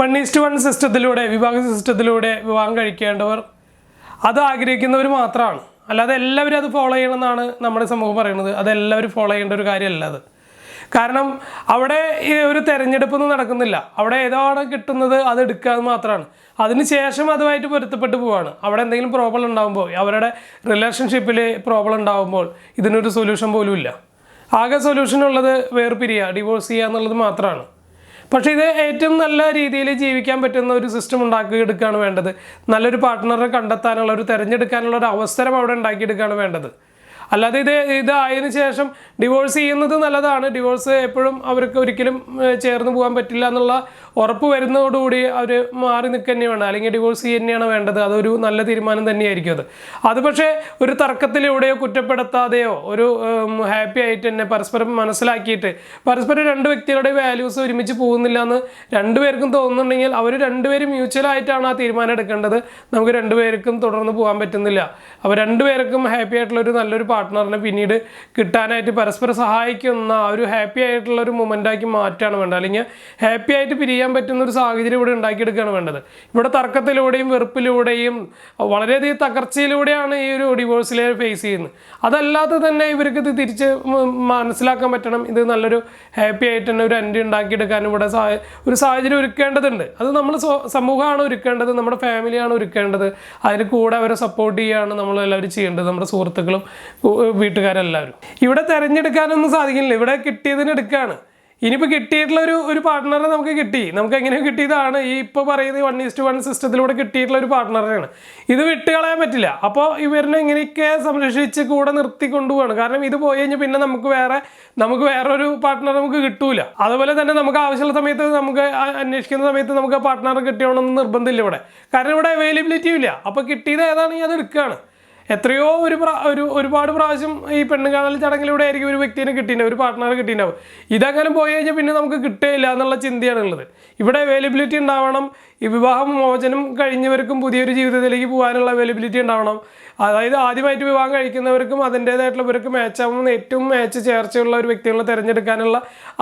One is to one സിസ്റ്റത്തിലൂടെ വിവാഹ സിസ്റ്റത്തിലൂടെ വിവാഹം കഴിക്കേണ്ടവർ അത് ആഗ്രഹിക്കുന്നവർ മാത്രമാണ്. അല്ലാതെ എല്ലാവരും അത് ഫോളോ ചെയ്യണമെന്നാണ് നമ്മുടെ സമൂഹം പറയുന്നത്. അതെല്ലാവരും ഫോളോ ചെയ്യേണ്ട ഒരു കാര്യമല്ല അത്. കാരണം അവിടെ ഒരു തെരഞ്ഞെടുപ്പൊന്നും നടക്കുന്നില്ല. അവിടെ ഏതാണ് കിട്ടുന്നത് അത് എടുക്കുക മാത്രമാണ്. അതിനുശേഷം അതുമായിട്ട് പൊരുത്തപ്പെട്ട് പോവാണ്. അവിടെ എന്തെങ്കിലും പ്രോബ്ലം ഉണ്ടാകുമ്പോൾ അവരുടെ റിലേഷൻഷിപ്പിൽ പ്രോബ്ലം ഉണ്ടാകുമ്പോൾ ഇതിനൊരു സൊല്യൂഷൻ പോലും ഇല്ല ആകെ സൊല്യൂഷൻ ഉള്ളത് വേർപിരിയുക ഡിവോഴ്സ് ചെയ്യുക എന്നുള്ളത് മാത്രമാണ്. പക്ഷേ ഇത് ഏറ്റവും നല്ല രീതിയിൽ ജീവിക്കാൻ പറ്റുന്ന ഒരു സിസ്റ്റം ഉണ്ടാക്കിയെടുക്കുകയാണ് വേണ്ടത്. നല്ലൊരു പാർട്ട്ണറെ കണ്ടെത്താനുള്ള ഒരു തിരഞ്ഞെടുക്കാനുള്ള ഒരു അവസരം അവിടെ ഉണ്ടാക്കിയെടുക്കുകയാണ് വേണ്ടത്. അല്ലാതെ ഇത് ഇതായതിനു ശേഷം ഡിവോഴ്സ് ചെയ്യുന്നത് നല്ലതാണ്. ഡിവോഴ്സ് എപ്പോഴും അവർക്ക് ഒരിക്കലും ചേർന്ന് പോകാൻ പറ്റില്ല എന്നുള്ള ഉറപ്പ് വരുന്നതോടുകൂടി അവർ മാറി നിൽക്കുക തന്നെയാണ് അല്ലെങ്കിൽ ഡിവോഴ്സ് ചെയ്യുക തന്നെയാണ് വേണ്ടത്. അതൊരു നല്ല തീരുമാനം തന്നെയായിരിക്കും അത്. അത് പക്ഷേ ഒരു തർക്കത്തിലൂടെയോ കുറ്റപ്പെടുത്താതെയോ ഒരു ഹാപ്പി ആയിട്ട് തന്നെ പരസ്പരം മനസ്സിലാക്കിയിട്ട് പരസ്പരം രണ്ട് വ്യക്തികളുടെ വാല്യൂസ് ഒരുമിച്ച് പോകുന്നില്ല എന്ന് രണ്ടുപേർക്കും തോന്നുന്നുണ്ടെങ്കിൽ അവർ രണ്ടുപേരും മ്യൂച്വലായിട്ടാണ് ആ തീരുമാനം എടുക്കേണ്ടത്. നമുക്ക് രണ്ടുപേർക്കും തുടർന്ന് പോകാൻ പറ്റുന്നില്ല. അപ്പോൾ രണ്ടുപേർക്കും ഹാപ്പി ആയിട്ടുള്ള ഒരു നല്ലൊരു പാർട്ട്ണറിനെ പിന്നീട് കിട്ടാനായിട്ട് പരസ്പരം സഹായിക്കുന്ന ആ ഒരു ഹാപ്പി ആയിട്ടുള്ള ഒരു മൊമെന്റാക്കി മാറ്റാണ് വേണ്ടത്. അല്ലെങ്കിൽ ഹാപ്പി ആയിട്ട് പിരിയാൻ പറ്റുന്ന ഒരു സാഹചര്യം ഇവിടെ ഉണ്ടാക്കിയെടുക്കുകയാണ് വേണ്ടത്. ഇവിടെ തർക്കത്തിലൂടെയും വെറുപ്പിലൂടെയും വളരെയധികം തകർച്ചയിലൂടെയാണ് ഈ ഒരു ഡിവോഴ്സിലെ ഫേസ് ചെയ്യുന്നത്. അതല്ലാതെ തന്നെ ഇവർക്ക് ഇത് തിരിച്ച് മനസ്സിലാക്കാൻ പറ്റണം. ഇത് നല്ലൊരു ഹാപ്പി ആയിട്ട് തന്നെ ഒരു എൻഡ് ഉണ്ടാക്കിയെടുക്കാനും ഇവിടെ ഒരു സാഹചര്യം ഒരുക്കേണ്ടതുണ്ട്. അത് നമ്മൾ സമൂഹമാണ് ഒരുക്കേണ്ടത് നമ്മുടെ ഫാമിലിയാണ് ഒരുക്കേണ്ടത്. അതിന് കൂടെ അവരെ സപ്പോർട്ട് ചെയ്യുകയാണ് നമ്മൾ എല്ലാവരും ചെയ്യേണ്ടത് നമ്മുടെ സുഹൃത്തുക്കളും വീട്ടുകാരെല്ലാവരും. ഇവിടെ തിരഞ്ഞെടുക്കാനൊന്നും സാധിക്കില്ല ഇവിടെ കിട്ടിയതിന് എടുക്കുകയാണ്. ഇനിയിപ്പോൾ കിട്ടിയിട്ടുള്ള ഒരു ഒരു പാർട്ട്ണറെ നമുക്ക് കിട്ടി. നമുക്ക് എങ്ങനെ കിട്ടിയതാണ് ഈ ഇപ്പോൾ പറയുന്നത് വൺ ഈസ്റ്റ് വൺ സിസ്റ്റത്തിലൂടെ കിട്ടിയിട്ടുള്ള ഒരു പാർട്ട്ണറാണ് ഇത് വിട്ട് കളയാൻ പറ്റില്ല. അപ്പോൾ ഇവരിനെ എങ്ങനെയൊക്കെ സംരക്ഷിച്ച് കൂടെ നിർത്തി കൊണ്ടുപോവാണ്. കാരണം ഇത് പോയി കഴിഞ്ഞാൽ പിന്നെ നമുക്ക് വേറെ നമുക്ക് വേറെ ഒരു പാർട്ട്ണർ നമുക്ക് കിട്ടൂല. അതുപോലെ തന്നെ നമുക്ക് ആവശ്യമുള്ള സമയത്ത് നമുക്ക് അന്വേഷിക്കുന്ന സമയത്ത് നമുക്ക് പാർട്ട്ണർ കിട്ടിയോണമെന്ന് നിർബന്ധമില്ല ഇവിടെ. കാരണം ഇവിടെ അവൈലബിലിറ്റി ഇല്ല. അപ്പോൾ കിട്ടിയത് ഏതാണെങ്കിൽ അത് എടുക്കുകയാണ് എത്രയോ ഒരു ഒരു ഒരുപാട് പ്രാവശ്യം ഈ പെണ്ണ് കാണൽ ചടങ്ങിലൂടെ ആയിരിക്കും ഒരു വ്യക്തിനെ കിട്ടിയിട്ടുണ്ട് ഒരു പാർട്ട്ണറെ കിട്ടിയിട്ടുണ്ടാവും ഇതങ്ങനെ പോയി കഴിഞ്ഞാൽ പിന്നെ നമുക്ക് കിട്ടുകയില്ല എന്നുള്ള ചിന്തയാണ് ഉള്ളത് ഇവിടെ അവൈലബിലിറ്റി ഉണ്ടാവണം ഈ വിവാഹം മോചനം കഴിഞ്ഞവർക്കും പുതിയൊരു ജീവിതത്തിലേക്ക് പോകാനുള്ള അവൈലബിലിറ്റി ഉണ്ടാവണം. അതായത് ആദ്യമായിട്ട് വിവാഹം കഴിക്കുന്നവർക്കും അതിന്റേതായിട്ടുള്ള ഇവർക്ക് മാച്ച് ആവുന്ന ഏറ്റവും മാച്ച് ചേർച്ചയുള്ള ഒരു വ്യക്തികളെ തിരഞ്ഞെടുക്കാനുള്ള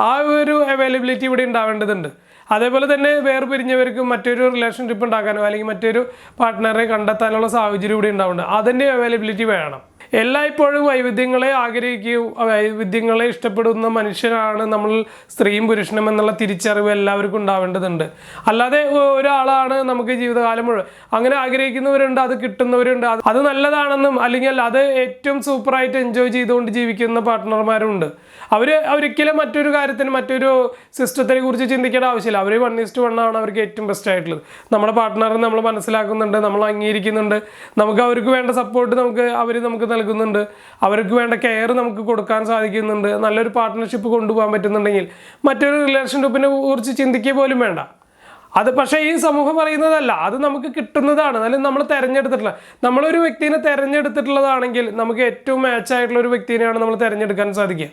ആ ഒരു അവൈലബിലിറ്റി ഇവിടെ ഉണ്ടാവേണ്ടതുണ്ട്. അതേപോലെ തന്നെ വേർപിരിഞ്ഞവർക്ക് മറ്റൊരു റിലേഷൻഷിപ്പ് ഉണ്ടാക്കാനോ അല്ലെങ്കിൽ മറ്റൊരു പാർട്ട്ണറെ കണ്ടെത്താനുള്ള സാഹചര്യം ഇവിടെ ഉണ്ടാവുന്നുണ്ട്. അതിന്റെ അവൈലബിലിറ്റി വേണം. എല്ലായ്പ്പോഴും വൈവിധ്യങ്ങളെ ആഗ്രഹിക്കുകയും വൈവിധ്യങ്ങളെ ഇഷ്ടപ്പെടുന്ന മനുഷ്യനാണ് നമ്മൾ സ്ത്രീയും പുരുഷനും എന്നുള്ള തിരിച്ചറിവ് എല്ലാവർക്കും ഉണ്ടാവേണ്ടതുണ്ട്. അല്ലാതെ ഒരാളാണ് നമുക്ക് ജീവിതകാലം മുഴുവൻ. അങ്ങനെ ആഗ്രഹിക്കുന്നവരുണ്ട് അത് കിട്ടുന്നവരുണ്ട് അത് നല്ലതാണെന്നും അല്ലെങ്കിൽ അത് ഏറ്റവും സൂപ്പറായിട്ട് എൻജോയ് ചെയ്തുകൊണ്ട് ജീവിക്കുന്ന പാർട്ട്ണർമാരുണ്ട്. അവർ ഒരിക്കലും മറ്റൊരു കാര്യത്തിന് മറ്റൊരു സിസ്റ്റത്തിനെ കുറിച്ച് ചിന്തിക്കേണ്ട ആവശ്യമില്ല. അവർ വൺ ഇസ്റ്റ് വൺ ആണ് അവർക്ക് ഏറ്റവും ബെസ്റ്റ് ആയിട്ടുള്ളത്. നമ്മുടെ പാർട്ട്ണറെ നമ്മൾ മനസ്സിലാക്കുന്നുണ്ട് നമ്മൾ അംഗീകരിക്കുന്നുണ്ട്. നമുക്ക് അവർക്ക് വേണ്ട സപ്പോർട്ട് നമുക്ക് അവർ നമുക്ക് നൽകുന്നുണ്ട്. അവർക്ക് വേണ്ട കെയർ നമുക്ക് കൊടുക്കാൻ സാധിക്കുന്നുണ്ട്. നല്ലൊരു പാർട്ട്ണർഷിപ്പ് കൊണ്ടുപോകാൻ പറ്റുന്നുണ്ടെങ്കിൽ മറ്റൊരു റിലേഷൻഷിപ്പിനെ കുറിച്ച് ചിന്തിക്കുക പോലും വേണ്ട. അത് പക്ഷേ ഈ സമൂഹം പറയുന്നതല്ല. അത് നമുക്ക് കിട്ടുന്നതാണ്. അല്ലെങ്കിൽ നമ്മൾ തിരഞ്ഞെടുത്തിട്ടുള്ള നമ്മളൊരു വ്യക്തിനെ തിരഞ്ഞെടുത്തിട്ടുള്ളതാണെങ്കിൽ നമുക്ക് ഏറ്റവും മാച്ചായിട്ടുള്ള ഒരു വ്യക്തിനെയാണ് നമ്മൾ തിരഞ്ഞെടുക്കാൻ സാധിക്കുക.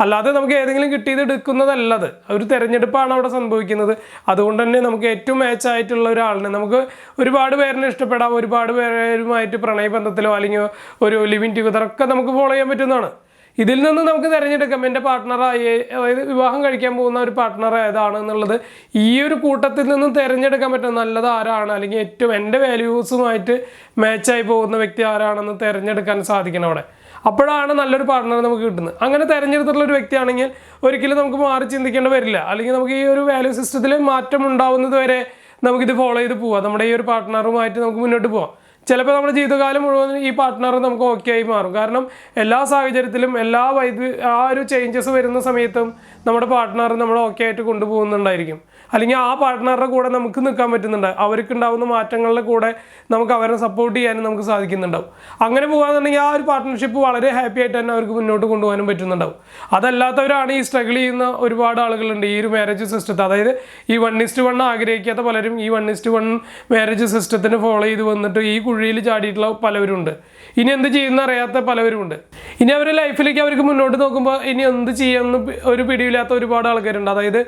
അല്ലാതെ നമുക്ക് ഏതെങ്കിലും കിട്ടിയത് എടുക്കുന്നതല്ലത്. ഒരു തിരഞ്ഞെടുപ്പാണ് അവിടെ സംഭവിക്കുന്നത്. അതുകൊണ്ട് തന്നെ നമുക്ക് ഏറ്റവും മാച്ചായിട്ടുള്ള ഒരാളിനെ നമുക്ക് ഒരുപാട് പേരിനെ ഇഷ്ടപ്പെടാം. ഒരുപാട് പേരുമായിട്ട് പ്രണയബന്ധത്തിലോ അല്ലെങ്കിൽ ഒരു ലിവിൻ ടുഗദർ ഒക്കെ നമുക്ക് ഫോളോ ചെയ്യാൻ പറ്റുന്നതാണ്. ഇതിൽ നിന്ന് നമുക്ക് തിരഞ്ഞെടുക്കാം. എന്റെ പാർട്ട്ണറായി അതായത് വിവാഹം കഴിക്കാൻ പോകുന്ന ഒരു പാർട്ട്ണർ ഏതാണ് എന്നുള്ളത് ഈ ഒരു കൂട്ടത്തിൽ നിന്നും തിരഞ്ഞെടുക്കാൻ പറ്റും. നല്ലത് ആരാണ്? അല്ലെങ്കിൽ ഏറ്റവും എന്റെ വാല്യൂസുമായിട്ട് മാച്ചായി പോകുന്ന വ്യക്തി ആരാണെന്ന് തിരഞ്ഞെടുക്കാൻ സാധിക്കണം അവിടെ. അപ്പോഴാണ് നല്ലൊരു പാർട്ട്ണർ നമുക്ക് കിട്ടുന്നത്. അങ്ങനെ തിരഞ്ഞെടുത്തിട്ടുള്ള ഒരു വ്യക്തിയാണെങ്കിൽ ഒരിക്കലും നമുക്ക് മാറി ചിന്തിക്കേണ്ടി വരില്ല. അല്ലെങ്കിൽ നമുക്ക് ഈ ഒരു വാല്യൂ സിസ്റ്റത്തിൽ മാറ്റം ഉണ്ടാവുന്നത് വരെ നമുക്കിത് ഫോളോ ചെയ്ത് പോവാം. നമ്മുടെ ഈ ഒരു പാർട്ട്ണറുമായിട്ട് നമുക്ക് മുന്നോട്ട് പോവാം. ചിലപ്പോൾ നമ്മുടെ ജീവിതകാലം മുഴുവൻ ഈ പാർട്ട്ണർ നമുക്ക് ഓക്കെ ആയി മാറും. കാരണം എല്ലാ സാഹചര്യത്തിലും എല്ലാ വൈദ്യു ആ ഒരു ചേഞ്ചസ് വരുന്ന സമയത്തും നമ്മുടെ പാർട്ട്ണർ നമ്മളെ ഓക്കെ ആയിട്ട് കൊണ്ടുപോകുന്നുണ്ടായിരിക്കും. അല്ലെങ്കിൽ ആ പാർട്ട്ണറുടെ കൂടെ നമുക്ക് നിൽക്കാൻ പറ്റുന്നുണ്ട്. അവർക്കുണ്ടാവുന്ന മാറ്റങ്ങളുടെ കൂടെ നമുക്ക് അവരെ സപ്പോർട്ട് ചെയ്യാനും നമുക്ക് സാധിക്കുന്നുണ്ടാവും. അങ്ങനെ പോകാന്നുണ്ടെങ്കിൽ ആ ഒരു പാർട്ട്ണർഷിപ്പ് വളരെ ഹാപ്പി ആയിട്ട് തന്നെ അവർക്ക് മുന്നോട്ട് കൊണ്ടുപോകാനും പറ്റുന്നുണ്ടാവും. അതല്ലാത്തവരാണ് ഈ സ്ട്രഗിൾ ചെയ്യുന്ന ഒരുപാട് ആളുകളുണ്ട്. ഈ ഒരു മാരേജ് സിസ്റ്റത്തെ അതായത് ഈ വൺ ഇസ്റ്റ് വൺ ആഗ്രഹിക്കാത്ത പലരും ഈ one is to one marriage സിസ്റ്റത്തിന് ഫോളോ ചെയ്ത് വന്നിട്ട് ഈ കുഴിയിൽ ചാടിയിട്ടുള്ള പലവരുണ്ട്. ഇനി എന്ത് ചെയ്യുന്ന അറിയാത്ത പലവരുമുണ്ട്. ഇനി അവരുടെ ലൈഫിലേക്ക് അവർക്ക് മുന്നോട്ട് നോക്കുമ്പോൾ ഇനി എന്ത് ചെയ്യാമെന്ന് ഒരു ഒരു പിടിയില്ലാത്ത ഒരുപാട് ആൾക്കാരുണ്ട്. അതായത്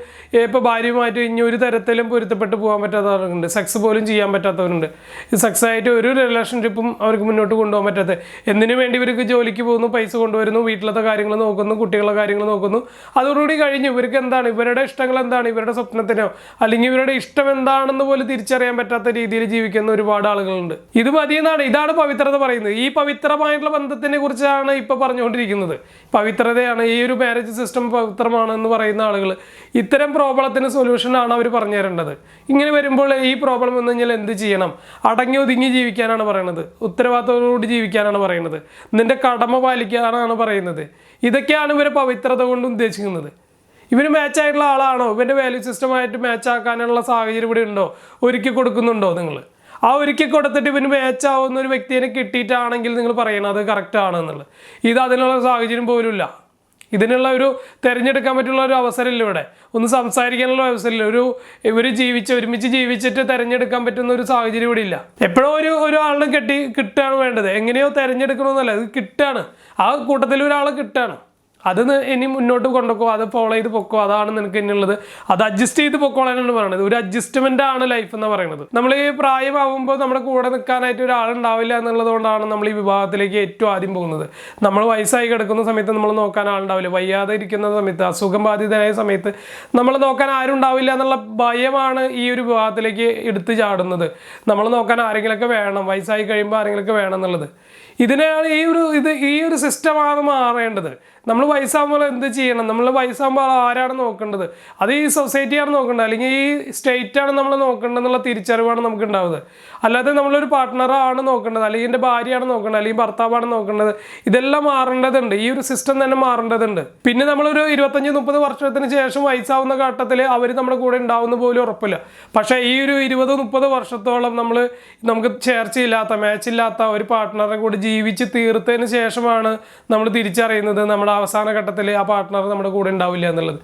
ഇപ്പോൾ ഭാര്യയുമായിട്ട് ഇനി ഒരു തരത്തിലും പൊരുത്തപ്പെട്ട് പോകാൻ പറ്റാത്ത ആളുകളുണ്ട് സെക്സ് പോലും ചെയ്യാൻ പറ്റാത്തവരുണ്ട്. സെക്സ് ആയിട്ട് ഒരു റിലേഷൻഷിപ്പും അവർക്ക് മുന്നോട്ട് കൊണ്ടുപോകാൻ പറ്റാത്ത. എന്തിനു വേണ്ടി ഇവർക്ക് ജോലിക്ക് പോകുന്നു പൈസ കൊണ്ടുവരുന്നു വീട്ടിലത്തെ കാര്യങ്ങൾ നോക്കുന്നു കുട്ടികളുടെ കാര്യങ്ങൾ നോക്കുന്നു. അതോടുകൂടി കഴിഞ്ഞു. ഇവർക്ക് എന്താണ്? ഇവരുടെ ഇഷ്ടങ്ങൾ എന്താണ്? ഇവരുടെ സ്വപ്നത്തിനോ അല്ലെങ്കിൽ ഇവരുടെ ഇഷ്ടം എന്താണെന്ന് പോലും തിരിച്ചറിയാൻ പറ്റാത്ത രീതിയിൽ ജീവിക്കുന്ന ഒരുപാട് ആളുകളുണ്ട്. ഇത് മതിയെന്നാണ്. ഇതാണ് പവിത്രത പറയുന്നത്. ഈ പവിത്രമായിട്ടുള്ള ബന്ധത്തിനെ കുറിച്ചാണ് ഇപ്പൊ പറഞ്ഞുകൊണ്ടിരിക്കുന്നത്. പവിത്രതയാണ് ഈ ഒരു മാരേജ് സിസ്റ്റം പവിത്രമാണെന്ന് പറയുന്ന ആളുകൾ. ഇത്തരം പ്രോബ്ലത്തിന് സൊല്യൂഷനാണ് അവർ പറഞ്ഞു തരേണ്ടത്. ഇങ്ങനെ വരുമ്പോൾ ഈ പ്രോബ്ലം എന്ന് കഴിഞ്ഞാൽ എന്ത് ചെയ്യണം? അടങ്ങി ഒതുങ്ങി ജീവിക്കാനാണ് പറയുന്നത് ഉത്തരവാദിത്തത്തോടുകൂടി ജീവിക്കാനാണ് പറയുന്നത് നിന്റെ കടമ പാലിക്കാനാണ് പറയുന്നത്. ഇതൊക്കെയാണ് ഇവരെ പവിത്രത കൊണ്ട് ഉദ്ദേശിക്കുന്നത്. ഇവന് മാച്ച് ആയിട്ടുള്ള ആളാണോ? ഇവന്റെ വാല്യൂ സിസ്റ്റമായിട്ട് മാച്ച് ആക്കാനുള്ള സാഹചര്യം ഇവിടെ ഉണ്ടോ? ഒരുക്കി കൊടുക്കുന്നുണ്ടോ നിങ്ങൾ ആ ഒരുക്കി കൊടുത്തിട്ട് ഇവന് മാച്ച് ആവുന്ന ഒരു വ്യക്തിയെ കിട്ടിയിട്ടാണെങ്കിൽ നിങ്ങൾ പറയണം അത് കറക്റ്റ് ആണെന്നുള്ളത്. ഇത് അതിനുള്ള സാഹചര്യം പോലും ഇല്ല ഇതിനുള്ള ഒരു തിരഞ്ഞെടുക്കാൻ പറ്റുള്ള ഒരു അവസരമില്ല ഇവിടെ. ഒന്ന് സംസാരിക്കാനുള്ള അവസരമില്ല. ഒരു ഇവർ ജീവിച്ച് ഒരുമിച്ച് ജീവിച്ചിട്ട് തിരഞ്ഞെടുക്കാൻ പറ്റുന്ന ഒരു സാഹചര്യം ഇവിടെ ഇല്ല. എപ്പോഴോ ഒരു ഒരാളിനെ കെട്ടി കിട്ടുകയാണ് വേണ്ടത്. എങ്ങനെയോ തിരഞ്ഞെടുക്കണമെന്നല്ല ഇത് കിട്ടുകയാണ് ആ കൂട്ടത്തിൽ ഒരാളെ കിട്ടുകയാണ് അത് ഇനി മുന്നോട്ട് കൊണ്ടുപോകും അത് ഫോളോ ചെയ്ത് പൊക്കോ? അതാണ് നിനക്ക് ഇനിയുള്ളത് അത് അഡ്ജസ്റ്റ് ചെയ്ത് പൊക്കോളാനാണ് പറയുന്നത് ഒരു അഡ്ജസ്റ്റ്മെന്റ് ആണ് ലൈഫ് എന്ന് പറയുന്നത് നമ്മൾ ഈ പ്രായമാകുമ്പോൾ നമ്മുടെ കൂടെ നിൽക്കാനായിട്ട് ഒരാളുണ്ടാവില്ല എന്നുള്ളത് കൊണ്ടാണ് നമ്മൾ ഈ വിഭാഗത്തിലേക്ക് ഏറ്റവും ആദ്യം പോകുന്നത്. നമ്മൾ വയസ്സായി കിടക്കുന്ന സമയത്ത് നമ്മൾ നോക്കാൻ ആളുണ്ടാവില്ല. വയ്യാതെ ഇരിക്കുന്ന സമയത്ത് അസുഖം ബാധിതനായ സമയത്ത് നമ്മൾ നോക്കാൻ ആരും ഉണ്ടാവില്ല എന്നുള്ള ഭയമാണ് ഈ ഒരു വിഭാഗത്തിലേക്ക് എടുത്ത് ചാടുന്നത്. നമ്മൾ നോക്കാൻ ആരെങ്കിലുമൊക്കെ വേണം. വയസ്സായി കഴിയുമ്പോൾ ആരെങ്കിലുമൊക്കെ വേണം എന്നുള്ളത്. ഇതിനാണ് ഈ ഒരു ഇത് ഈ ഒരു സിസ്റ്റമാണ് മാറേണ്ടത്. നമ്മൾ വയസ്സാകുമ്പോൾ എന്ത് ചെയ്യണം? നമ്മൾ വയസ്സാകുമ്പോൾ ആരാണ് നോക്കേണ്ടത്? അത് ഈ സൊസൈറ്റിയാണ് നോക്കേണ്ടത്. അല്ലെങ്കിൽ ഈ സ്റ്റേറ്റാണ് നമ്മൾ നോക്കേണ്ടത് എന്നുള്ള തിരിച്ചറിവാണ് നമുക്ക് ഉണ്ടാവുന്നത് അല്ലാതെ നമ്മളൊരു പാർട്ട്ണറാണ് നോക്കേണ്ടത്. അല്ലെങ്കിൽ എന്റെ ഭാര്യയാണ് നോക്കേണ്ടത്. അല്ലെങ്കിൽ ഭർത്താവാണ് നോക്കേണ്ടത്. ഇതെല്ലാം മാറേണ്ടതുണ്ട്. ഈ ഒരു സിസ്റ്റം തന്നെ മാറേണ്ടതുണ്ട്. പിന്നെ നമ്മളൊരു ഇരുപത്തഞ്ച് മുപ്പത് വർഷത്തിന് ശേഷം വയസ്സാവുന്ന ഘട്ടത്തിൽ അവർ നമ്മുടെ കൂടെ ഉണ്ടാവുന്ന പോലും ഉറപ്പില്ല. പക്ഷേ ഈ ഒരു ഇരുപത് മുപ്പത് വർഷത്തോളം നമ്മൾ നമുക്ക് ചേർച്ചയില്ലാത്ത മാച്ചില്ലാത്ത ഒരു പാർട്ട്ണറെ കൂടെ ജീവിച്ച് തീർത്തതിന് ശേഷമാണ് നമ്മൾ തിരിച്ചറിയുന്നത്. നമ്മുടെ അവസാന ഘട്ടത്തിൽ ആ പാർട്ട്ണർ നമ്മുടെ കൂടെ ഉണ്ടാവില്ല എന്നുള്ളത്.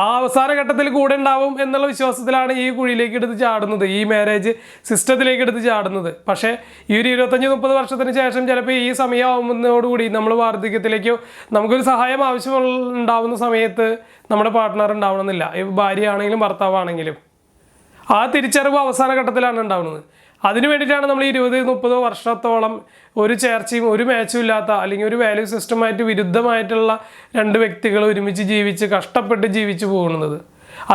ആ അവസാന ഘട്ടത്തിൽ കൂടെ ഉണ്ടാവും എന്നുള്ള വിശ്വാസത്തിലാണ് ഈ കുഴിയിലേക്ക് എടുത്ത് ചാടുന്നത് ഈ മാരേജ് സിസ്റ്റത്തിലേക്ക് എടുത്ത് ചാടുന്നത്. പക്ഷേ ഈ ഒരു ഇരുപത്തഞ്ച് മുപ്പത് വർഷത്തിന് ശേഷം ചിലപ്പോൾ ഈ സമയമാകുന്നതോടുകൂടി നമ്മൾ വാർദ്ധക്യത്തിലേക്കോ നമുക്കൊരു സഹായം ആവശ്യമുണ്ടാവുന്ന സമയത്ത് നമ്മുടെ പാർട്ട്ണർ ഉണ്ടാവണമെന്നില്ല. ഭാര്യയാണെങ്കിലും ഭർത്താവാണെങ്കിലും. ആ തിരിച്ചറിവ് അവസാന ഘട്ടത്തിലാണ് ഉണ്ടാവുന്നത്. അതിനു വേണ്ടിയിട്ടാണ് നമ്മൾ ഇരുപത് മുപ്പത് വർഷത്തോളം ഒരു ചേർച്ചയും ഒരു മാച്ചും ഇല്ലാത്ത അല്ലെങ്കിൽ ഒരു വാല്യൂ സിസ്റ്റമായിട്ട് വിരുദ്ധമായിട്ടുള്ള രണ്ട് വ്യക്തികൾ ഒരുമിച്ച് ജീവിച്ച് കഷ്ടപ്പെട്ട് ജീവിച്ചു പോകുന്നത്.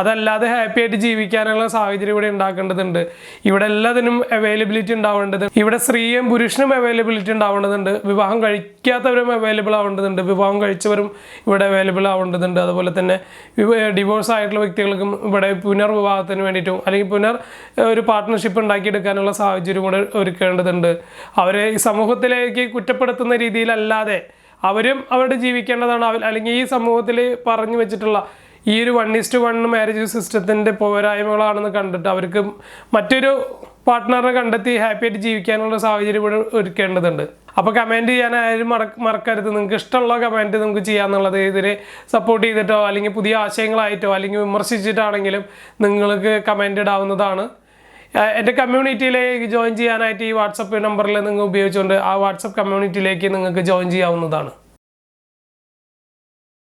അതല്ലാതെ ഹാപ്പി ആയിട്ട് ജീവിക്കാനുള്ള സാഹചര്യം ഇവിടെ ഉണ്ടാക്കേണ്ടതുണ്ട്. ഇവിടെ എല്ലാത്തിനും അവൈലബിലിറ്റി ഉണ്ടാവേണ്ടത് ഇവിടെ സ്ത്രീയും പുരുഷനും അവൈലബിലിറ്റി ഉണ്ടാവേണ്ടതുണ്ട്. വിവാഹം കഴിക്കാത്തവരും അവൈലബിൾ ആവേണ്ടതുണ്ട്. വിവാഹം കഴിച്ചവരും ഇവിടെ അവൈലബിൾ ആവേണ്ടതുണ്ട്. അതുപോലെ തന്നെ ഡിവോഴ്സ് ആയിട്ടുള്ള വ്യക്തികൾക്കും ഇവിടെ പുനർവിവാഹത്തിന് വേണ്ടിയിട്ടും അല്ലെങ്കിൽ പുനർ ഒരു പാർട്ട്ണർഷിപ്പ് ഉണ്ടാക്കിയെടുക്കാനുള്ള സാഹചര്യം കൂടെ ഒരുക്കേണ്ടതുണ്ട്. അവരെ ഈ സമൂഹത്തിലേക്ക് കുറ്റപ്പെടുത്തുന്ന രീതിയിലല്ലാതെ അവരും അവരുടെ ജീവിക്കേണ്ടതാണ്. അല്ലെങ്കിൽ ഈ സമൂഹത്തിൽ പറഞ്ഞു വെച്ചിട്ടുള്ള ഈ ഒരു വൺ ഈസ്റ്റ് വൺ മാരേജ് സിസ്റ്റത്തിന്റെ പോരായ്മകളാണെന്ന് കണ്ടിട്ട് അവർക്ക് മറ്റൊരു പാർട്ട്ണറിനെ കണ്ടെത്തി ഹാപ്പി ആയിട്ട് ജീവിക്കാനുള്ള സാഹചര്യം ഇവിടെ ഒരുക്കേണ്ടതുണ്ട്. അപ്പോൾ കമന്റ് ചെയ്യാൻ ആരും മറ- മറക്കരുത്. നിങ്ങൾക്ക് ഇഷ്ടമുള്ള കമന്റ് നമുക്ക് ചെയ്യാമെന്നുള്ളത് ഇതിനെ സപ്പോർട്ട് ചെയ്തിട്ടോ അല്ലെങ്കിൽ പുതിയ ആശയങ്ങളായിട്ടോ അല്ലെങ്കിൽ വിമർശിച്ചിട്ടാണെങ്കിലും നിങ്ങൾക്ക് കമന്റ് ഇടാവുന്നതാണ്. എന്റെ കമ്മ്യൂണിറ്റിയിലേക്ക് ജോയിൻ ചെയ്യാനായിട്ട് ഈ വാട്സപ്പ് നമ്പറിൽ നിങ്ങൾ ഉപയോഗിച്ചുകൊണ്ട് ആ വാട്സപ്പ് കമ്മ്യൂണിറ്റിയിലേക്ക് നിങ്ങൾക്ക് ജോയിൻ ചെയ്യാവുന്നതാണ്.